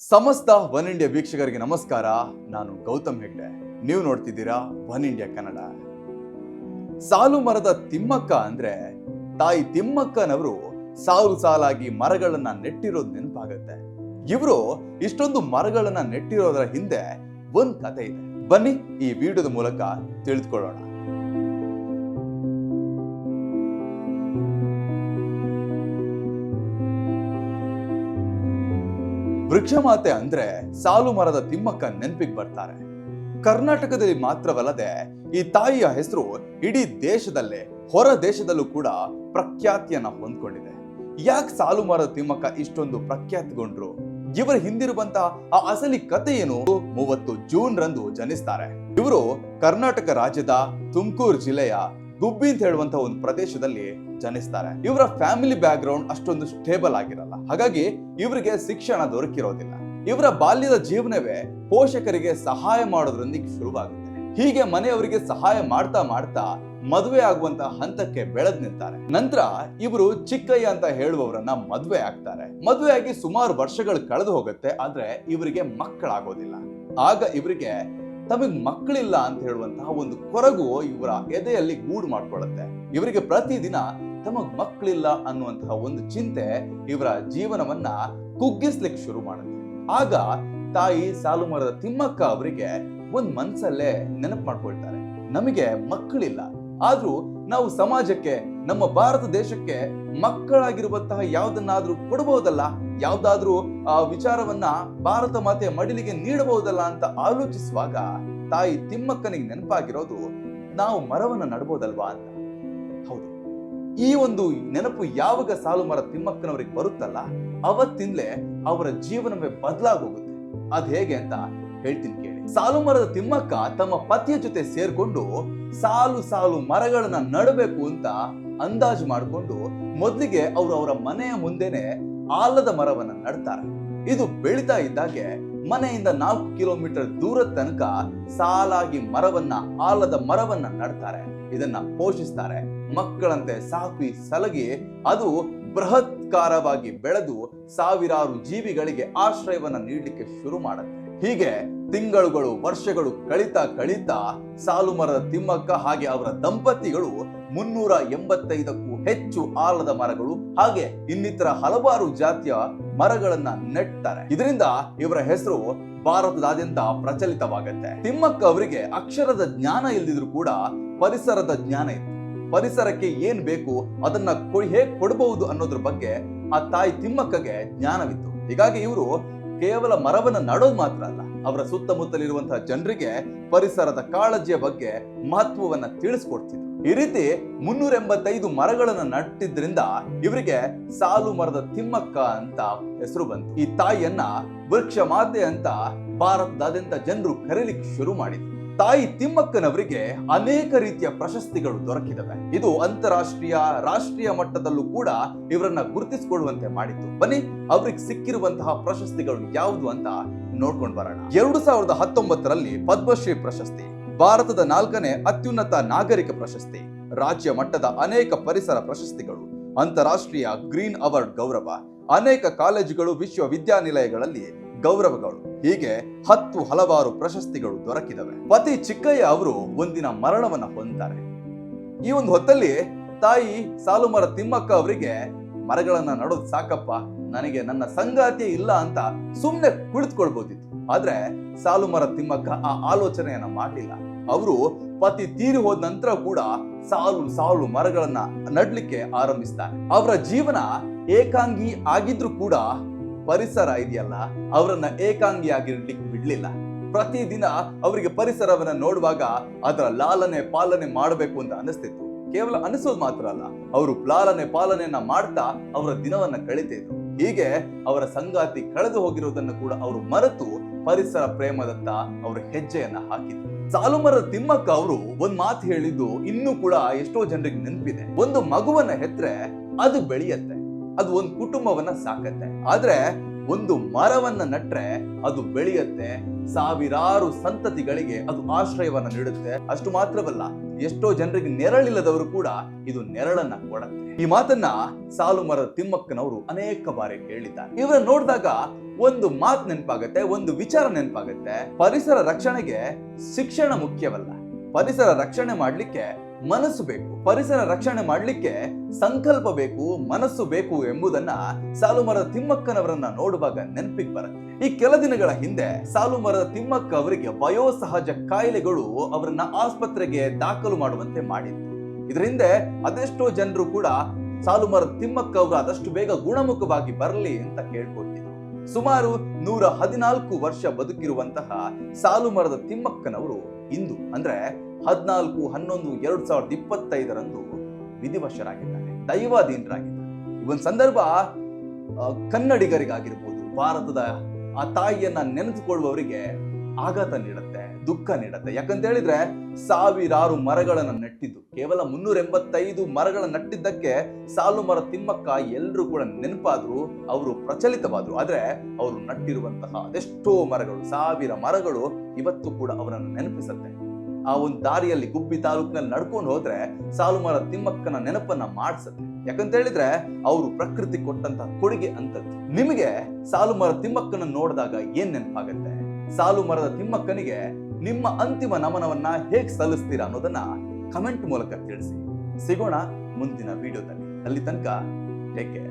ಸಮಸ್ತ one India ವೀಕ್ಷಕರಿಗೆ ನಮಸ್ಕಾರ. ನಾನು ಗೌತಮ್ ಹೆಗ್ಡೆ. ನೀವು ನೋಡ್ತಿದ್ದೀರಾ ಒನ್ ಇಂಡಿಯಾ ಕನ್ನಡ. ಸಾಲು ಮರದ ತಿಮ್ಮಕ್ಕ ಅಂದ್ರೆ ತಾಯಿ ತಿಮ್ಮಕ್ಕನವರು ಸಾಲು ಸಾಲಾಗಿ ಮರಗಳನ್ನ ನೆಟ್ಟಿರೋದು ನೆನಪಾಗತ್ತೆ. ಇವರು ಇಷ್ಟೊಂದು ಮರಗಳನ್ನ ನೆಟ್ಟಿರೋದರ ಹಿಂದೆ ಒಂದ್ ಕತೆ ಇದೆ. ಬನ್ನಿ ಈ ವಿಡಿಯೋದ ಮೂಲಕ ತಿಳಿದುಕೊಳ್ಳೋಣ. ವೃಕ್ಷಮಾತೆ ಅಂದ್ರೆ ಸಾಲು ಮರದ ತಿಮ್ಮಕ್ಕ ನೆನಪಿಗೆ ಬರ್ತಾರೆ. ಕರ್ನಾಟಕದಲ್ಲಿ ಮಾತ್ರವಲ್ಲದೆ ಈ ತಾಯಿಯ ಹೆಸರು ಇಡೀ ದೇಶದಲ್ಲೇ, ಹೊರ ದೇಶದಲ್ಲೂ ಕೂಡ ಪ್ರಖ್ಯಾತಿಯನ್ನ ಹೊಂದ್ಕೊಂಡಿದೆ. ಯಾಕೆ ಸಾಲು ಮರದ ತಿಮ್ಮಕ್ಕ ಇಷ್ಟೊಂದು ಪ್ರಖ್ಯಾತಿಗೊಂಡ್ರು? ಇವರ ಹಿಂದಿರುವಂತ ಆ ಅಸಲಿ ಕತೆ ಏನು? ಮೂವತ್ತು ಜೂನ್ ರಂದು ಜನಿಸ್ತಾರೆ. ಇವರು ಕರ್ನಾಟಕ ರಾಜ್ಯದ ತುಮಕೂರು ಜಿಲ್ಲೆಯ ಗುಬ್ಬಿ ಅಂತ ಹೇಳುವಂತ ಒಂದು ಪ್ರದೇಶದಲ್ಲಿ ಜನಿಸ್ತಾರೆ. ಇವರ ಫ್ಯಾಮಿಲಿ ಬ್ಯಾಕ್ ಗ್ರೌಂಡ್ ಅಷ್ಟೊಂದು ಸ್ಟೇಬಲ್ ಆಗಿರಲ್ಲ. ಹಾಗಾಗಿ ಇವರಿಗೆ ಶಿಕ್ಷಣ ದೊರಕಿರೋದಿಲ್ಲ. ಇವರ ಬಾಲ್ಯದ ಜೀವನವೇ ಪೋಷಕರಿಗೆ ಸಹಾಯ ಮಾಡೋದ್ರೊಂದಿಗೆ ಶುರುವಾಗುತ್ತೆ. ಹೀಗೆ ಮನೆಯವರಿಗೆ ಸಹಾಯ ಮಾಡ್ತಾ ಮಾಡ್ತಾ ಮದುವೆ ಆಗುವಂತ ಹಂತಕ್ಕೆ ಬೆಳೆದ್ ನಿಂತಾರೆ. ನಂತರ ಇವರು ಚಿಕ್ಕಯ್ಯ ಅಂತ ಹೇಳುವವರನ್ನ ಮದುವೆ ಆಗ್ತಾರೆ. ಮದುವೆ ಆಗಿ ಸುಮಾರು ವರ್ಷಗಳು ಕಳೆದು ಹೋಗುತ್ತೆ, ಆದ್ರೆ ಇವರಿಗೆ ಮಕ್ಕಳಾಗೋದಿಲ್ಲ. ಆಗ ಇವರಿಗೆ ತಮಗ್ ಮಕ್ಕಳಿಲ್ಲ ಅಂತ ಹೇಳುವಂತಹ ಒಂದು ಕೊರಗು ಇವರ ಎದೆಯಲ್ಲಿ ಗೂಡು ಮಾಡ್ಕೊಳ್ಳುತ್ತೆ. ಇವರಿಗೆ ಪ್ರತಿದಿನ ತಮಗ್ ಮಕ್ಕಳಿಲ್ಲ ಅನ್ನುವಂತಹ ಒಂದು ಚಿಂತೆ ಇವರ ಜೀವನವನ್ನ ಕುಗ್ಗಿಸ್ಲಿಕ್ಕೆ ಶುರು ಮಾಡುತ್ತೆ. ಆಗ ತಾಯಿ ಸಾಲು ಮರದ ತಿಮ್ಮಕ್ಕ ಅವರಿಗೆ ಒಂದ್ ಮನ್ಸಲ್ಲೇ ನೆನಪು ಮಾಡ್ಕೊಳ್ತಾರೆ. ನಮಗೆ ಮಕ್ಕಳಿಲ್ಲ. ಆದ್ರೂ ನಾವು ಸಮಾಜಕ್ಕೆ, ನಮ್ಮ ಭಾರತ ದೇಶಕ್ಕೆ ಮಕ್ಕಳಾಗಿರುವಂತಹ ಯಾವ್ದನ್ನಾದ್ರೂ ಕೊಡಬಹುದಲ್ಲ ಯಾವ್ದಾದ್ರೂ, ಆ, ವಿಚಾರವನ್ನ ಭಾರತ ಮಾತೆಯ ಮಡಿಲಿಗೆ ನೀಡಬಹುದಲ್ಲ ಅಂತ ಆಲೋಚಿಸುವಾಗ ತಾಯಿ ತಿಮ್ಮಕ್ಕನಿಗೆ ನೆನಪಾಗಿರೋದು ನಾವು ಮರವನ್ನ ನಡಬಹುದಲ್ವಾ ಅಂತ. ಹೌದು. ಈ ಒಂದು ನೆನಪು ಯಾವಾಗ ಸಾಲು ಮರ ತಿಮ್ಮಕ್ಕನವರಿಗೆ ಬರುತ್ತಲ್ಲ, ಅವತ್ತಿಂದಲೇ ಅವರ ಜೀವನವೇ ಬದಲಾಗೋಗುತ್ತೆ. ಅದ್ ಹೇಗೆ ಅಂತ ಹೇಳ್ತೀನಿ ಕೇಳಿ. ಸಾಲು ಮರದ ತಿಮ್ಮಕ್ಕ ತಮ್ಮ ಪತಿಯ ಜೊತೆ ಸೇರ್ಕೊಂಡು ಸಾಲು ಸಾಲು ಮರಗಳನ್ನ ನಡಬೇಕು ಅಂತ ಅಂದಾಜು ಮಾಡಿಕೊಂಡು ಮೊದಲಿಗೆ ಅವರು ಅವರ ಮನೆಯ ಮುಂದೆನೆ ಆಲದ ಮರವನ್ನ ನಡ್ತಾರೆ. ಇದು ಬೆಳೀತಾ ಇದ್ದಾಗೆ ಮನೆಯಿಂದ ನಾಲ್ಕು ಕಿಲೋಮೀಟರ್ ದೂರ ತನಕ ಸಾಲಾಗಿ ಮರವನ್ನ, ಆಲದ ಮರವನ್ನ ನಡ್ತಾರೆ. ಇದನ್ನ ಪೋಷಿಸ್ತಾರೆ. ಮಕ್ಕಳಂತೆ ಸಾಕಿ ಸಲಗಿ ಅದು ಬೃಹತ್ಕಾರವಾಗಿ ಬೆಳೆದು ಸಾವಿರಾರು ಜೀವಿಗಳಿಗೆ ಆಶ್ರಯವನ್ನ ನೀಡಲಿಕ್ಕೆ ಶುರು ಮಾಡುತ್ತೆ. ಹೀಗೆ ತಿಂಗಳುಗಳು, ವರ್ಷಗಳು ಕಳೀತಾ ಕಳೀತಾ ಸಾಲು ಮರದ ತಿಮ್ಮಕ್ಕ ಹಾಗೆ ಅವರ ದಂಪತಿಗಳು ಮುನ್ನೂರ ಎಂಬತ್ತೈದಕ್ಕೂ ಹೆಚ್ಚು ಆಲದ ಮರಗಳು ಹಾಗೆ ಇನ್ನಿತರ ಹಲವಾರು ಜಾತಿಯ ಮರಗಳನ್ನ ನೆಟ್ತಾರೆ ಇದರಿಂದ ಇವರ ಹೆಸರು ಭಾರತದಾದ್ಯಂತ ಪ್ರಚಲಿತವಾಗುತ್ತೆ. ತಿಮ್ಮಕ್ಕ ಅವರಿಗೆ ಅಕ್ಷರದ ಜ್ಞಾನ ಇಲ್ದಿದ್ರು ಕೂಡ ಪರಿಸರದ ಜ್ಞಾನ ಇತ್ತು. ಪರಿಸರಕ್ಕೆ ಏನ್ ಬೇಕು ಅದನ್ನ ಹೇಗ್ ಕೊಡಬಹುದು ಅನ್ನೋದ್ರ ಬಗ್ಗೆ ಆ ತಾಯಿ ತಿಮ್ಮಕ್ಕಗೆ ಜ್ಞಾನವಿತ್ತು. ಹೀಗಾಗಿ ಇವರು ಕೇವಲ ಮರವನ್ನ ನಡೋದು ಮಾತ್ರ ಅಲ್ಲ, ಅವರ ಸುತ್ತಮುತ್ತಲಿರುವಂತಹ ಜನರಿಗೆ ಪರಿಸರದ ಕಾಳಜಿಯ ಬಗ್ಗೆ ಮಹತ್ವವನ್ನ ತಿಳಿಸ್ಕೊಡ್ತಿದ್ರು. ಈ ರೀತಿ ಮುನ್ನೂರ ಎಂಬತ್ತೈದು ಮರಗಳನ್ನ ನಟ್ಟಿದ್ರಿಂದ ಇವರಿಗೆ ಸಾಲು ಮರದ ತಿಮ್ಮಕ್ಕ ಅಂತ ಹೆಸರು ಬಂತು. ಈ ತಾಯಿಯನ್ನ ವೃಕ್ಷ ಮಾತೆ ಅಂತ ಭಾರತದಾದ್ಯಂತ ಜನರು ಕರೀಲಿಕ್ಕೆ ಶುರು ಮಾಡಿದ್ರು. ತಾಯಿ ತಿಮ್ಮಕ್ಕನವರಿಗೆ ಅನೇಕ ರೀತಿಯ ಪ್ರಶಸ್ತಿಗಳು ದೊರಕಿದವೆ. ಇದು ಅಂತಾರಾಷ್ಟ್ರೀಯ, ರಾಷ್ಟ್ರೀಯ ಮಟ್ಟದಲ್ಲೂ ಕೂಡ ಇವರನ್ನ ಗುರುತಿಸಿಕೊಳ್ಳುವಂತೆ ಮಾಡಿತ್ತು. ಬನ್ನಿ, ಅವ್ರಿಗೆ ಸಿಕ್ಕಿರುವಂತಹ ಪ್ರಶಸ್ತಿಗಳು ಯಾವುದು ಅಂತ ನೋಡ್ಕೊಂಡು ಬರೋಣ. ಎರಡು ಸಾವಿರದ ಹತ್ತೊಂಬತ್ತರಲ್ಲಿ ಪದ್ಮಶ್ರೀ ಪ್ರಶಸ್ತಿ, ಭಾರತದ ನಾಲ್ಕನೇ ಅತ್ಯುನ್ನತ ನಾಗರಿಕ ಪ್ರಶಸ್ತಿ, ರಾಜ್ಯ ಮಟ್ಟದ ಅನೇಕ ಪರಿಸರ ಪ್ರಶಸ್ತಿಗಳು, ಅಂತಾರಾಷ್ಟ್ರೀಯ ಗ್ರೀನ್ ಅವಾರ್ಡ್ ಗೌರವ, ಅನೇಕ ಕಾಲೇಜುಗಳು, ವಿಶ್ವವಿದ್ಯಾನಿಲಯಗಳಲ್ಲಿ ಗೌರವಗಳು. ಹೀಗೆ ಹತ್ತು ಹಲವಾರು ಪ್ರಶಸ್ತಿಗಳು ದೊರಕಿದವೆ. ಪತಿ ಚಿಕ್ಕಯ್ಯ ಅವರು ಒಂದಿನ ಮರಣವನ್ನ ಹೊಂದ್ತಾರೆ ಈ ಒಂದು ಹೊತ್ತಲ್ಲಿ ತಾಯಿ ಸಾಲುಮರ ತಿಮ್ಮಕ್ಕ ಅವರಿಗೆ, ಮರಗಳನ್ನ ನಡೋದ್ ಸಾಕಪ್ಪ, ನನಗೆ ನನ್ನ ಸಂಗಾತಿ ಇಲ್ಲ ಅಂತ ಸುಮ್ನೆ ಕುಳಿತುಕೊಳ್ಬೋದಿತ್ತು. ಆದ್ರೆ ಸಾಲುಮರ ತಿಮ್ಮಕ್ಕ ಆ ಆಲೋಚನೆಯನ್ನ ಮಾಡಲಿಲ್ಲ. ಅವರು ಪತಿ ತೀರಿ ಹೋದ ನಂತರ ಕೂಡ ಸಾಲು ಸಾಲು ಮರಗಳನ್ನ ನಡ್ಲಿಕ್ಕೆ ಆರಂಭಿಸ್ತಾರೆ. ಅವರ ಜೀವನ ಏಕಾಂಗಿ ಆಗಿದ್ರು ಕೂಡ ಪರಿಸರ ಇದೆಯಲ್ಲ, ಅವರನ್ನ ಏಕಾಂಗಿಯಾಗಿರ್ಲಿಕ್ಕೆ ಬಿಡ್ಲಿಲ್ಲ. ಪ್ರತಿದಿನ ಅವರಿಗೆ ಪರಿಸರವನ್ನ ನೋಡುವಾಗ ಅದರ ಲಾಲನೆ ಪಾಲನೆ ಮಾಡಬೇಕು ಅಂತ ಅನಿಸ್ತಿತ್ತು. ಕೇವಲ ಅನಿಸೋದು ಮಾತ್ರ ಅಲ್ಲ, ಅವರು ಲಾಲನೆ ಪಾಲನೆಯನ್ನ ಮಾಡ್ತಾ ಅವರ ದಿನವನ್ನ ಕಳಿತಿದ್ರು. ಹೀಗೆ ಅವರ ಸಂಗಾತಿ ಕಳೆದು ಹೋಗಿರೋದನ್ನ ಕೂಡ ಅವರು ಮರೆತು ಪರಿಸರ ಪ್ರೇಮದತ್ತ ಅವರು ಹೆಜ್ಜೆಯನ್ನ ಹಾಕಿದ್ರು. ಸಾಲುಮರ ತಿಮ್ಮಕ್ಕ ಅವರು ಒಂದ್ ಮಾತು ಹೇಳಿದ್ದು ಇನ್ನೂ ಕೂಡ ಎಷ್ಟೋ ಜನರಿಗೆ ನೆನಪಿದೆ. ಒಂದು ಮಗುವನ್ನ ಹೆತ್ರೆ ಅದು ಬೆಳೆಯತ್ತೆ. ಅದು ಒಂದು ಕುಟುಂಬವನ್ನ ಸಾಕತ್ತೆ. ಆದ್ರೆ ಒಂದು ಮರವನ್ನ ನಟ್ರೆ ಅದು ಬೆಳೆಯುತ್ತೆ. ಸಾವಿರಾರು ಸಂತತಿಗಳಿಗೆ ಅದು ಆಶ್ರಯವನ್ನ ನೀಡುತ್ತೆ. ಅಷ್ಟು ಮಾತ್ರವಲ್ಲ, ಎಷ್ಟೋ ಜನರಿಗೆ ನೆರಳಿಲ್ಲದವರು ಕೂಡ ಇದು ನೆರಳನ್ನ ಕೊಡುತ್ತೆ. ಈ ಮಾತನ್ನ ಸಾಲು ಮರದ ತಿಮ್ಮಕ್ಕನವರು ಅನೇಕ ಬಾರಿ ಹೇಳಿದ್ದಾರೆ. ಇವರನ್ನ ನೋಡಿದಾಗ ಒಂದು ಮಾತು ನೆನಪಾಗತ್ತೆ, ಒಂದು ವಿಚಾರ ನೆನಪಾಗತ್ತೆ. ಪರಿಸರ ರಕ್ಷಣೆಗೆ ಶಿಕ್ಷಣ ಮುಖ್ಯವಲ್ಲ. ಪರಿಸರ ರಕ್ಷಣೆ ಮಾಡ್ಲಿಕ್ಕೆ ಮನಸ್ಸು ಬೇಕು, ಪರಿಸರ ರಕ್ಷಣೆ ಮಾಡಲಿಕ್ಕೆ ಸಂಕಲ್ಪ ಬೇಕು, ಮನಸ್ಸು ಬೇಕು ಎಂಬುದನ್ನ ಸಾಲುಮರದ ತಿಮ್ಮಕ್ಕನವರನ್ನ ನೋಡುವಾಗ ನೆನಪಿಗೆ ಬರುತ್ತೆ. ಈ ಕೆಲ ದಿನಗಳ ಹಿಂದೆ ಸಾಲುಮರದ ತಿಮ್ಮಕ್ಕ ಅವರಿಗೆ ವಯೋಸಹಜ ಕಾಯಿಲೆಗಳು ಅವರನ್ನ ಆಸ್ಪತ್ರೆಗೆ ದಾಖಲು ಮಾಡುವಂತೆ ಮಾಡಿತ್ತು ಇದರಿಂದ ಅದೆಷ್ಟೋ ಜನರು ಕೂಡ ಸಾಲುಮರದ ತಿಮ್ಮಕ್ಕ ಅವರು ಆದಷ್ಟು ಬೇಗ ಗುಣಮುಖವಾಗಿ ಬರಲಿ ಅಂತ ಕೇಳ್ಕೊಳ್ತಿದ್ರು. ಸುಮಾರು ನೂರ ಹದಿನಾಲ್ಕು ವರ್ಷ ಬದುಕಿರುವಂತಹ ಸಾಲುಮರದ ತಿಮ್ಮಕ್ಕನವರು ಇಂದು ಅಂದ್ರೆ ಹದಿನಾಲ್ಕು, ಹನ್ನೊಂದು, ಎರಡು ಸಾವಿರದ ಇಪ್ಪತ್ತೈದರಂದು ವಿಧಿವಶರಾಗಿದ್ದಾರೆ, ದೈವಾಧೀನರಾಗಿದ್ದಾರೆ. ಒಂದು ಸಂದರ್ಭ ಕನ್ನಡಿಗರಿಗಾಗಿರ್ಬೋದು, ಭಾರತದ ಆ ತಾಯಿಯನ್ನ ನೆನೆದುಕೊಳ್ಳುವವರಿಗೆ ಆಘಾತ ನೀಡುತ್ತೆ, ದುಃಖ ನೀಡುತ್ತೆ. ಯಾಕಂತ ಹೇಳಿದ್ರೆ ಸಾವಿರಾರು ಮರಗಳನ್ನ ನೆಟ್ಟಿದ್ದು, ಕೇವಲ ಮುನ್ನೂರ ಎಂಬತ್ತೈದು ಮರಗಳ ನಟ್ಟಿದ್ದಕ್ಕೆ ಸಾಲು ಮರ ತಿಮ್ಮಕ್ಕ ಎಲ್ಲರೂ ಕೂಡ ನೆನಪಾದ್ರು, ಅವರು ಪ್ರಚಲಿತವಾದ್ರು. ಆದ್ರೆ, ಅವರು ನಟ್ಟಿರುವಂತಹ ಅದೆಷ್ಟೋ ಮರಗಳು, ಸಾವಿರ ಮರಗಳು ಇವತ್ತು ಕೂಡ ಅವರನ್ನು ನೆನಪಿಸುತ್ತೆ. ಆ ಒಂದು ದಾರಿಯಲ್ಲಿ ಗುಬ್ಬಿ ತಾಲೂಕಿನಲ್ಲಿ ನಡ್ಕೊಂಡು ಹೋದ್ರೆ ಸಾಲು ಮರ ತಿಮ್ಮಕ್ಕನ ನೆನಪನ್ನ ಮಾಡಿಸುತ್ತೆ. ಯಾಕಂತ ಹೇಳಿದ್ರೆ ಅವರು ಪ್ರಕೃತಿ ಕೊಟ್ಟಂತ ಕೊಡುಗೆ ಅಂತದ್ದು. ನಿಮಗೆ ಸಾಲು ಮರ ತಿಮ್ಮಕ್ಕನ ನೋಡಿದಾಗ ಏನ್ ನೆನಪಾಗತ್ತೆ? ಸಾಲು ಮರದ ತಿಮ್ಮಕ್ಕನಿಗೆ ನಿಮ್ಮ ಅಂತಿಮ ನಮನವನ್ನ ಹೇಗ್ ಸಲ್ಲಿಸ್ತೀರಾ ಅನ್ನೋದನ್ನ ಕಮೆಂಟ್ ಮೂಲಕ ತಿಳಿಸಿ. ಸಿಗೋಣ ಮುಂದಿನ ವಿಡಿಯೋದಲ್ಲಿ. ಅಲ್ಲಿ ತನಕ ಟೇಕ್ ಕೇರ್